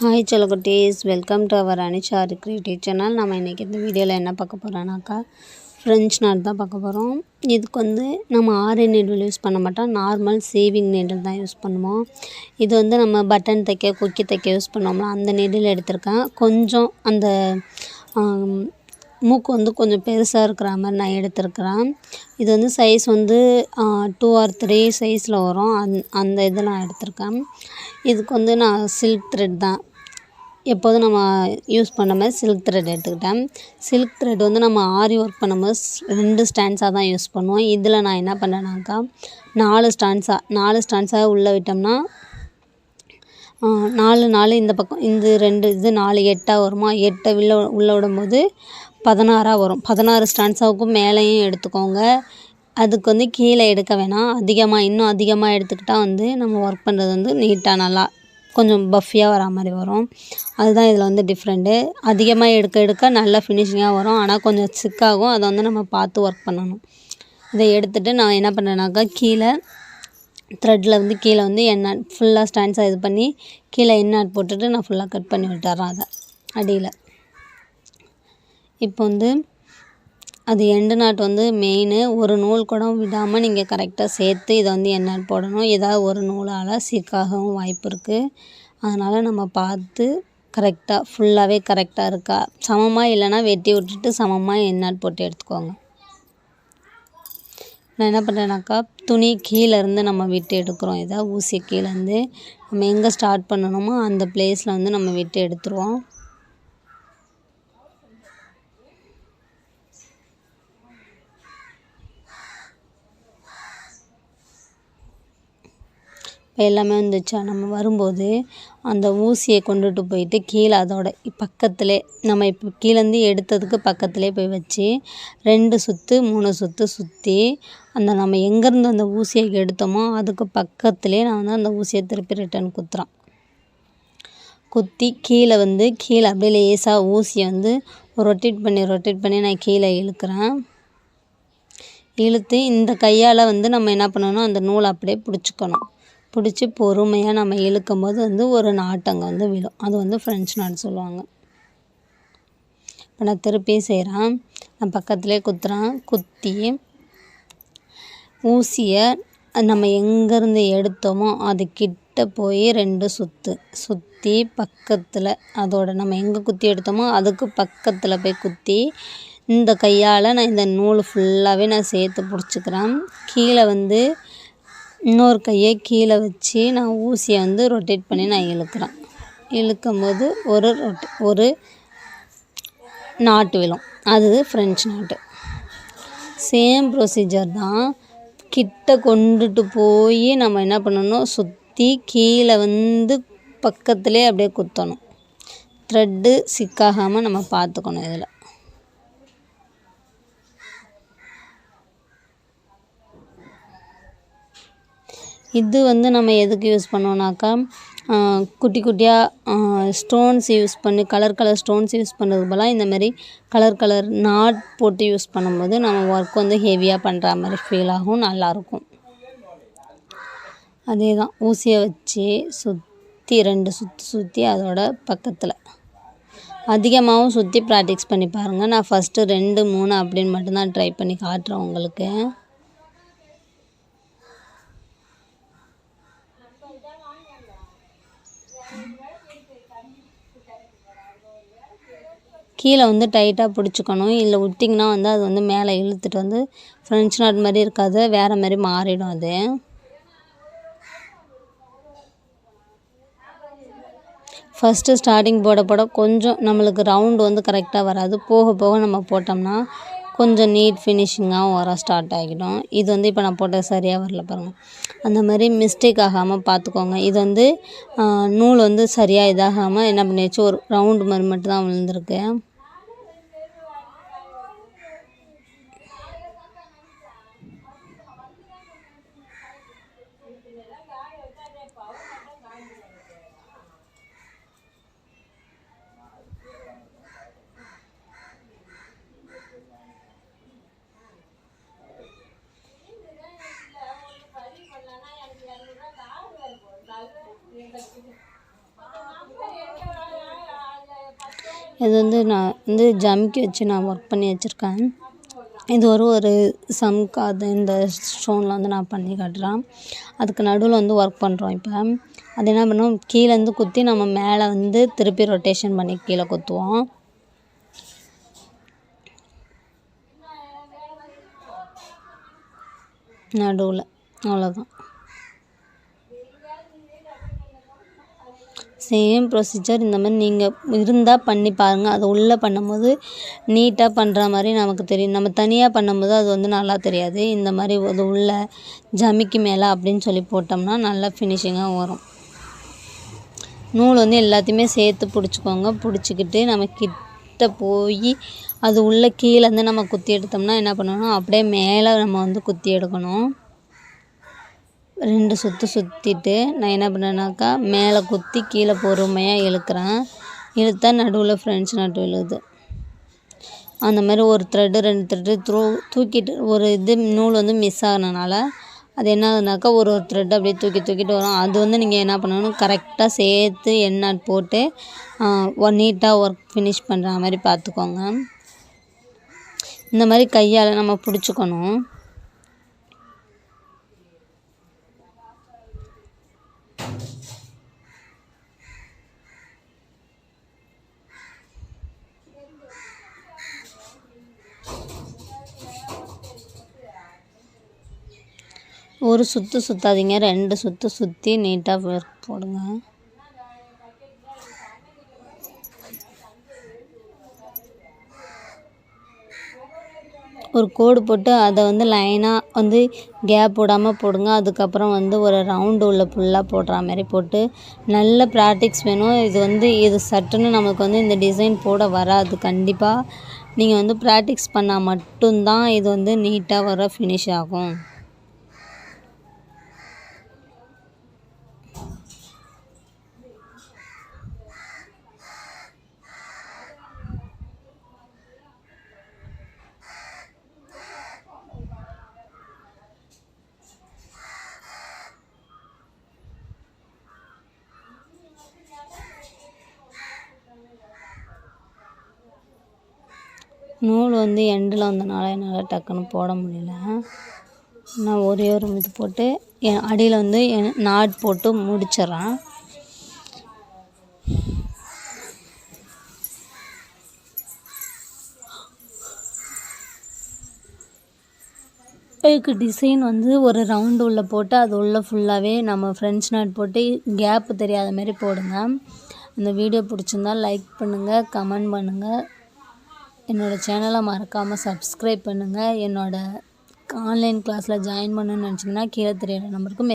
Hi செல்லக்குட்டீஸ் welcome to our Anisha creative channel நம்ம இன்றைக்கி இந்த வீடியோவில் என்ன பார்க்க போகிறோன்னாக்கா ஃப்ரெஞ்ச் நாட் தான் பார்க்க போகிறோம் இதுக்கு வந்து நம்ம ஆரி நீடில் யூஸ் பண்ண மாட்டோம். நார்மல் சேவிங் நீடில் தான் யூஸ் பண்ணுவோம். இது வந்து நம்ம பட்டன் தைக்க கொக்கி தைக்க யூஸ் பண்ணுவோம்ல அந்த நீடில் எடுத்திருக்கேன். கொஞ்சம் அந்த மூக்கு வந்து கொஞ்சம் பெருசாக இருக்கிற மாதிரி நான் எடுத்திருக்கிறேன். இது வந்து சைஸ் வந்து டூ ஆர் த்ரீ சைஸில் வரும். அந் அந்த இதை நான் எடுத்திருக்கேன். இதுக்கு வந்து நான் சில்க் த்ரெட் தான். எப்போதும் நம்ம யூஸ் பண்ண மாதிரி சில்க் த்ரெட் எடுத்துக்கிட்டேன். சில்க் த்ரெட் வந்து நம்ம ஆரி ஒர்க் பண்ணும்போது ரெண்டு ஸ்டாண்ட்ஸாக தான் யூஸ் பண்ணுவோம். இதில் நான் என்ன பண்ணேனாக்கா நாலு ஸ்டாண்ட்ஸாக நாலு ஸ்டாண்ட்ஸாக உள்ளே விட்டோம்னா நாலு நாலு இந்த பக்கம் இந்த ரெண்டு இது நாலு எட்டாக வருமா? எட்டை உள்ள உள்ளே விடும்போது பதினாறாக வரும். பதினாறு ஸ்டான்ஸாவுக்கும் மேலேயும் எடுத்துக்கோங்க. அதுக்கு வந்து கீழே எடுக்க வேணாம். அதிகமாக இன்னும் அதிகமாக எடுத்துக்கிட்டால் வந்து நம்ம ஒர்க் பண்ணுறது வந்து நீட்டாக நல்லா கொஞ்சம் பஃபியாக வரா மாதிரி வரும். அதுதான் இதில் வந்து டிஃப்ரெண்ட்டு அதிகமாக எடுக்க எடுக்க நல்லா ஃபினிஷிங்காக வரும். ஆனால் கொஞ்சம் சிக்காகும் அதை வந்து நம்ம பார்த்து ஒர்க் பண்ணணும். இதை எடுத்துகிட்டு நான் என்ன பண்ணுறேனாக்கா கீழே த்ரெட்டில் வந்து கீழே வந்து என்ன ஃபுல்லாக ஸ்டாண்ட்ஸாக இது பண்ணி கீழே எண்ணெய் போட்டுட்டு நான் ஃபுல்லாக கட் பண்ணி விட்டுறேன் அதை. அடியில். இப்போ வந்து அது எண்டு நாட் வந்து மெயினு ஒரு நூல் கூட விடாமல் நீங்கள் கரெக்டாக சேர்த்து இதை வந்து எண்ணெய் போடணும். ஏதாவது ஒரு நூலால் சீக்காகவும் வாய்ப்பு இருக்குது அதனால் நம்ம பார்த்து கரெக்டாக ஃபுல்லாகவே கரெக்டாக இருக்கா சமமாக இல்லைன்னா வெட்டி விட்டுட்டு சமமாக எண்ணெய் போட்டு எடுத்துக்கோங்க. நான் என்ன பண்ணுறேனாக்கா துணி கீழேருந்து நம்ம விட்டு எடுக்கிறோம். இதை ஊசி கீழேருந்து நம்ம எங்கே ஸ்டார்ட் பண்ணணுமோ அந்த பிளேஸில் வந்து நம்ம விட்டு எடுத்துருவோம். எல்லாமே வந்துச்சா? நம்ம வரும்போது அந்த ஊசியை கொண்டுட்டு போயிட்டு கீழே அதோட பக்கத்தில் நம்ம இப்போ கீழேருந்து எடுத்ததுக்கு பக்கத்திலே போய் வச்சு ரெண்டு சுற்று மூணு சுற்று சுற்றி அந்த நம்ம எங்கேருந்து அந்த ஊசியை எடுத்தோமோ அதுக்கு பக்கத்திலே நான் வந்து அந்த ஊசியை திருப்பி ரிட்டர்ன் குத்துறான். குத்தி கீழே வந்து கீழே அப்படியே லேசாக ஊசியை வந்து ரொட்டேட் பண்ணி ரொட்டேட் பண்ணி நான் கீழே இழுக்கிறேன். இழுத்து இந்த கையால் வந்து நம்ம என்ன பண்ணணும்? அந்த நூலை அப்படியே பிடிச்சிக்கணும். பிடிச்சி பொறுமையாக நம்ம இழுக்கும் போது வந்து ஒரு நாட்டு அங்கே வந்து விழும். அது வந்து ஃப்ரெஞ்ச் நாட் சொல்லுவாங்க. இப்போ நான் திருப்பி செய்கிறேன் நான் பக்கத்துலேயே குத்துறேன். குத்தி ஊசியை நம்ம எங்கேருந்து எடுத்தோமோ அது கிட்ட போய் ரெண்டு சுற்று சுற்றி பக்கத்தில் அதோட நம்ம எங்கே குத்தி எடுத்தோமோ அதுக்கு பக்கத்தில் போய் குத்தி இந்த கையால் நான் இந்த நூல் ஃபுல்லாகவே நான் சேர்த்து பிடிச்சிக்கிறேன். கீழே வந்து இன்னொரு கையை கீழே வச்சு நான் ஊசியை வந்து ரொட்டேட் பண்ணி நான் இழுக்கிறேன். இழுக்கும்போது ஒரு ரொட் ஒரு நாட்டு விழும். அது ஃப்ரெஞ்ச் நாட்டு சேம் ப்ரொசீஜர் தான். கிட்ட கொண்டுட்டு போய் நம்ம என்ன பண்ணணும்? சுற்றி கீழே வந்து பக்கத்துலேயே அப்படியே குத்தணும். த்ரெட்டு சிக்காகாமல் நம்ம பார்த்துக்கணும் இதில். இது வந்து நம்ம எதுக்கு யூஸ் பண்ணோம்னாக்கா குட்டி குட்டியாக ஸ்டோன்ஸ் யூஸ் பண்ணி கலர் கலர் ஸ்டோன்ஸ் யூஸ் பண்ணுறதுக்கு பதிலாக இந்தமாரி கலர் கலர் நாட் போட்டு யூஸ் பண்ணும்போது நம்ம ஒர்க் வந்து ஹெவியாக பண்ணுற மாதிரி ஃபீல் ஆகும் நல்லாயிருக்கும் அதே தான் ஊசியை வச்சு சுற்றி ரெண்டு சுற்றி சுற்றி அதோட பக்கத்தில். அதிகமாகவும் சுற்றி ப்ராக்டிஸ் பண்ணி பாருங்கள் நான் ஃபஸ்ட்டு ரெண்டு மூணு அப்படின்னு மட்டும்தான் ட்ரை பண்ணி காட்டுறேன் உங்களுக்கு. கீழே வந்து டைட்டாக பிடிச்சிக்கணும். இல்லை விட்டிங்கன்னா வந்து அது வந்து மேலே இழுத்துட்டு வந்து ஃப்ரெஞ்ச் நாட் மாதிரி இருக்காது. வேறு மாதிரி மாறிடும் அது. ஃபஸ்ட்டு ஸ்டார்டிங் போட போட கொஞ்சம் நம்மளுக்கு ரவுண்டு வந்து கரெக்டாக வராது. போக போக நம்ம போட்டோம்னா கொஞ்சம் நீட் ஃபினிஷிங்காகவும் வர ஸ்டார்ட் ஆகிடும். இது வந்து இப்போ நான் போட்டது சரியாக வரல பாருங்கள் அந்த மாதிரி மிஸ்டேக் ஆகாமல் பார்த்துக்கோங்க இது வந்து நூல் வந்து சரியாக இதாகாமல் என்ன பண்ணியாச்சு? ஒரு ரவுண்டு மாதிரி மட்டும் தான் விழுந்திருக்கு. இது வந்து நான் வந்து ஜமிக்கி வச்சு நான் ஒர்க் பண்ணி வச்சுருக்கேன். இது ஒரு ஒரு சம்க்கு அது இந்த ஸ்டோனில் வந்து நான் பண்ணி காட்டுறேன். அதுக்கு நடுவில் வந்து ஒர்க் பண்ணுறோம் இப்போ. அது என்ன பண்ணோம்? கீழேருந்து குத்தி நம்ம மேலே வந்து திருப்பி ரொட்டேஷன் பண்ணி கீழே குத்துவோம். நடுவில். அவ்வளோதான் சேம் ப்ரொசீஜர் இந்த மாதிரி நீங்கள் இருந்தால் பண்ணி பாருங்கள் அது உள்ளே பண்ணும்போது நீட்டாக பண்ணுற மாதிரி நமக்கு தெரியும். நம்ம தனியாக பண்ணும்போது அது வந்து நல்லா தெரியாது. இந்த மாதிரி அது உள்ளே ஜமிக்கி மேலே அப்படின்னு சொல்லி போட்டோம்னா நல்லா ஃபினிஷிங்காக வரும். நூல் வந்து எல்லாத்தையுமே சேர்த்து பிடிச்சிக்கோங்க. பிடிச்சிக்கிட்டு நம்ம கிட்ட போய் அது உள்ளே கீழேருந்து நம்ம குத்தி எடுத்தோம்னா என்ன பண்ணணும் அப்படியே மேலே நம்ம வந்து குத்தி எடுக்கணும். ரெண்டு சுற்று சுற்றிட்டு நான் என்ன பண்ணேனாக்கா மேலே குத்தி கீழே பொறுமையாக இழுக்கிறேன். இழுத்தா நடுவில் ஃப்ரெண்ட்ஸ் நட்டு விழுது அந்த மாதிரி ஒரு த்ரெட்டு ரெண்டு த்ரெட்டு த்ரூ தூக்கிட்டு ஒரு இது நூல் வந்து மிஸ் ஆகினனால அது என்ன ஆகுதுனாக்கா ஒரு ஒரு த்ரெட் அப்படியே தூக்கி தூக்கிட்டு வரும். அது வந்து நீங்கள் என்ன பண்ணணும் கரெக்டாக சேர்த்து எண்ணெய் போட்டு ஒன் நீட்டாக ஒர்க் ஃபினிஷ் பண்ணுற மாதிரி பார்த்துக்கோங்க. இந்த மாதிரி கையால் நம்ம பிடிச்சிக்கணும். ஒரு சுற்று சுற்றாதீங்க ரெண்டு சுற்று சுற்றி நீட்டாக ஒர்க் போடுங்க. ஒரு கோடு போட்டு அதை வந்து லைனாக வந்து கேப் விடாமல் போடுங்க. அதுக்கப்புறம் வந்து ஒரு ரவுண்டு உள்ள ஃபுல்லாக போடுற மாதிரி போட்டு நல்ல ப்ராக்டிக்ஸ் வேணும். இது வந்து இது சட்டுன்னு நமக்கு வந்து இந்த டிசைன் போட வராது. கண்டிப்பாக நீங்கள் வந்து ப்ராக்டிக்ஸ் பண்ணால் மட்டும்தான் இது வந்து நீட்டாக வர ஃபினிஷ் ஆகும். நூல் வந்து எண்டில் வந்தனால என்னால் டக்குன்னு போட முடியல. நான் ஒரே ஒரு இது போட்டு என் அடியில் வந்து என் நாட் போட்டு முடிச்சிடுறேன் இதுக்கு டிசைன் வந்து ஒரு ரவுண்டு உள்ளே போட்டு அது உள்ளே ஃபுல்லாகவே நம்ம ஃப்ரெண்ட்ஸ் நாட் போட்டு கேப்பு தெரியாத மாதிரி போடுங்க. அந்த வீடியோ பிடிச்சிருந்தா லைக் பண்ணுங்கள் கமெண்ட் பண்ணுங்கள் என்னோடய சேனலை மறக்காமல் சப்ஸ்கிரைப் பண்ணுங்கள் என்னோடய ஆன்லைன் கிளாஸில் ஜாயின் பண்ணணும்னு நினச்சிங்கன்னா கீழே தெரியிற நம்பருக்கு